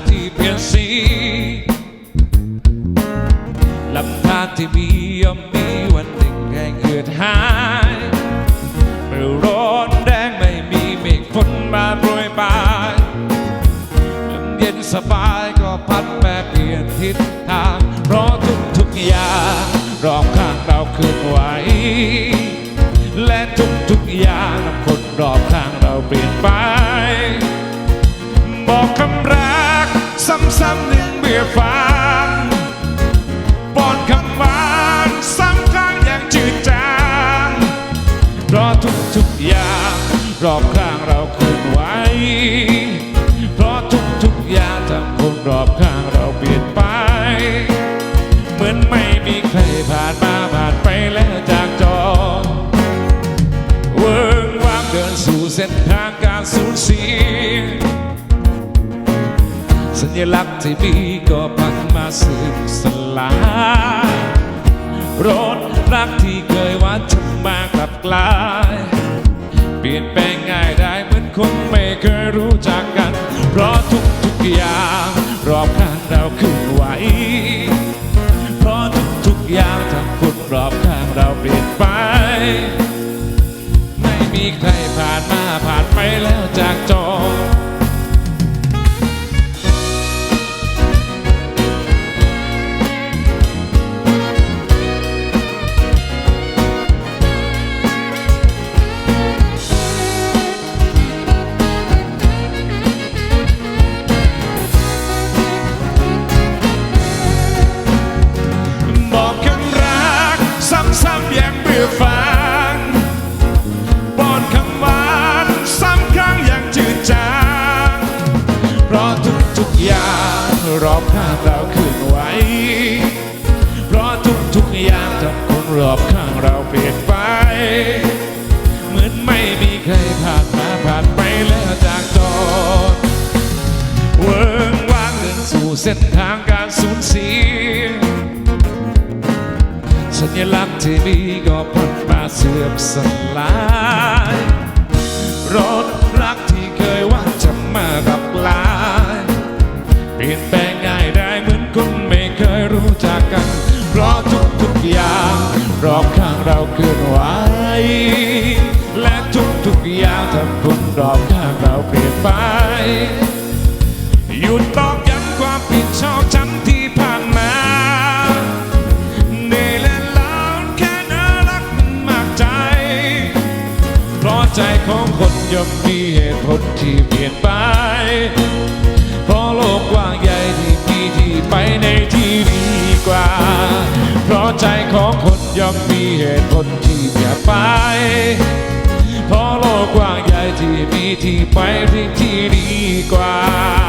Ti sì La parte mia mi วันหนึ่งแรงเหือดหายเมื่อร้อนแรงไม่มีเมฆฝนมาโปรยปลายลมเย็นสบายก็พัดแปรเปลี่ยนทิศทางเพราะทุกทุกอย่างรอบข้างเราคือไหว ซ้ำๆหนึ่งเบื่อฟังปอนคำหวานซ้ำครั้งอย่างจืดจางเพราะทุกทุกๆอย่างรอบข้างเราคืนไหวเพราะทุกทุกๆอย่างทำคนรอบข้างเราเปลี่ยนไป เหมือนไม่มีใครผ่านมาผ่านไปแล้วจากจอเวิ้งว่างเดินสู่เส้นทาง ลักษณ์ที่มีก็พันมาสื่อมสลายรถรักที่เคยหวานจะมากลับกลาย เปลี่ยนแปลงง่ายได้เหมือนคนไม่เคยรู้จักกัน เพราะทุกทุกๆอย่าง รอบข้างเราเคลื่อนไหว เพราะทุกทุกๆอย่างทำคนรอบข้างเราเปลี่ยนไป ไม่มีใครผ่านมาผ่านไปแล้วจากจอ รอบข้างเราเคลื่อนไหวเพราะทุกๆอย่างทำคนรอบข้างเราเปลี่ยนไป เหมือนไม่มีใครผ่านมาผ่านไปแล้วจากจอเวิ้งว่างเดินสู่เส้นทางการสูญเสียสัญลักษณ์ที่มีก็พันมาเสื่อมสลายรถ ลี่ยนแปลงง่ายได้เหมือนคนไม่เคยรู้จักกัน เพราะทุกทุกๆอย่างรอบข้างเราเคลื่อนไหวและทุกทุกๆอย่างทำคนรอบข้างเราเปลี่ยนไปหยุดตอกย้ำความผิดชอบฉันที่ผ่านมาเหนื่อยและล้าแค่น่ารักมันมากใจ เพราะใจของคนย่อมมีเหตุผลที่เปลี่ยนไป กกว้างใหญ่ที่มีที่ไปในที่ดีกว่า เพราะใจของคนย่อมมีเหตุผลที่จะไป เพราะโลกกว้างใหญ่ที่มีที่ไปที่ที่ดีกว่า